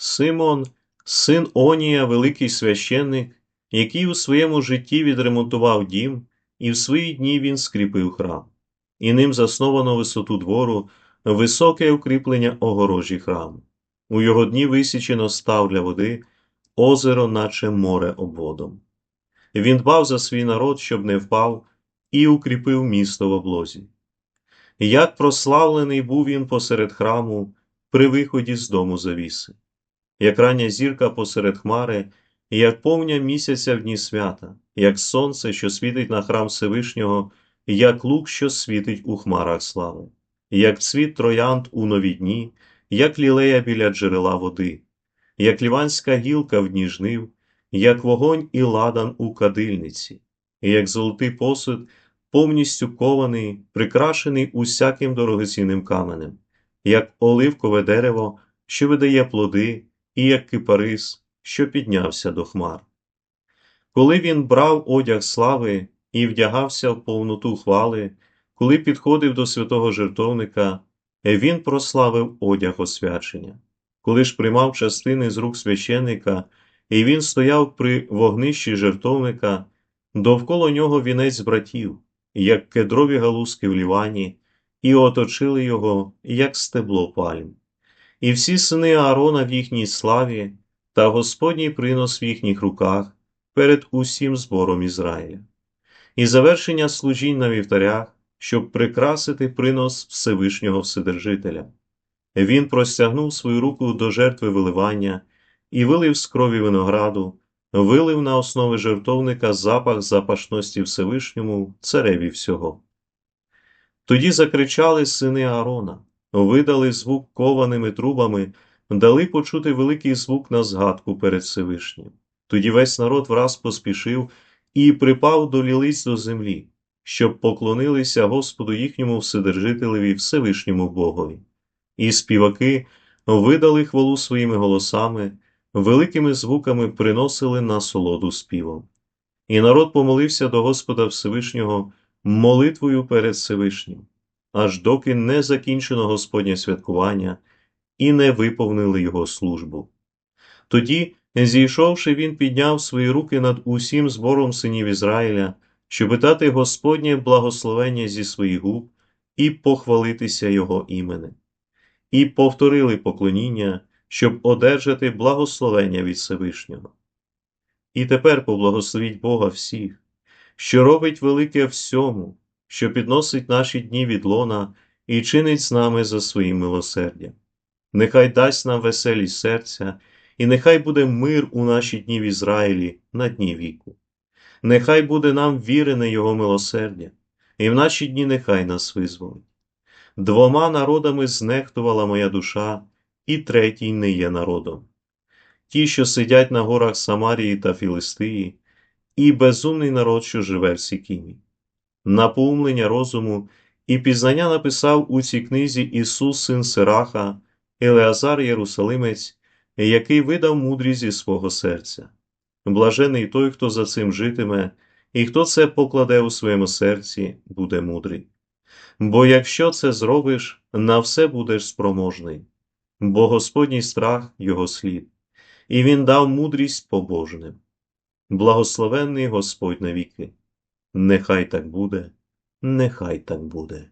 Симон, син Онія, великий священник, який у своєму житті відремонтував дім, і в свої дні він скріпив храм, і ним засновано висоту двору, високе укріплення огорожі храму. У його дні висічено став для води, озеро, наче море обводом. Він дбав за свій народ, щоб не впав, і укріпив місто в облозі. Як прославлений був він посеред храму при виході з дому завіси, як рання зірка посеред хмари, як повня місяця в дні свята, як сонце, що світить на храм Всевишнього, як лук, що світить у хмарах слави, як цвіт троянд у нові дні, як лілея біля джерела води, як ліванська гілка в дні жнив, як вогонь і ладан у кадильниці, і як золотий посуд, повністю кований, прикрашений усяким дорогоцінним каменем, як оливкове дерево, що видає плоди, і як кипарис, що піднявся до хмар. Коли він брав одяг слави і вдягався в повноту хвали, коли підходив до святого жертовника, він прославив одяг освячення. Коли ж приймав частини з рук священника, і він стояв при вогнищі жертовника, довкола нього вінець братів, як кедрові галузки в лівані, і оточили його, як стебло пальм. І всі сини Аарона в їхній славі та Господній принос в їхніх руках перед усім збором Ізраїля, і завершення служінь на вівтарях, щоб прикрасити принос Всевишнього Вседержителя. Він простягнув свою руку до жертви виливання і вилив з крові винограду, вилив на основи жертовника запах запашності Всевишньому цареві всього. Тоді закричали сини Аарона, видали звук кованими трубами, дали почути великий звук на згадку перед Всевишнім. Тоді весь народ враз поспішив і припав до лілиць до землі, щоб поклонилися Господу їхньому Вседержителеві Всевишньому Богові. І співаки видали хвалу своїми голосами, великими звуками приносили насолоду співом. І народ помолився до Господа Всевишнього молитвою перед Всевишнім, аж доки не закінчено Господнє святкування і не виповнили його службу. Тоді, зійшовши, він підняв свої руки над усім збором синів Ізраїля, щоб дати Господнє благословення зі своїх губ і похвалитися Його іменем. І повторили поклоніння, щоб одержати благословення від Всевишнього. І тепер поблагословіть Бога всіх, що робить велике всьому, що підносить наші дні від лона і чинить з нами за своїм милосердям. Нехай дасть нам веселість серця, і нехай буде мир у наші дні в Ізраїлі на дні віку. Нехай буде нам вірене Його милосердя, і в наші дні нехай нас визволить. Двома народами знехтувала моя душа, і третій не є народом. Ті, що сидять на горах Самарії та Філистиї, і безумний народ, що живе в Сікімі. Напоумлення розуму і пізнання написав у цій книзі Ісус, син Сираха, Елеазар Єрусалимець, який видав мудрість зі свого серця. Блажений той, хто за цим житиме, і хто це покладе у своєму серці, буде мудрий. Бо якщо це зробиш, на все будеш спроможний, бо Господній страх його слід, і Він дав мудрість побожним. Благословенний Господь навіки. Нехай так буде, нехай так буде.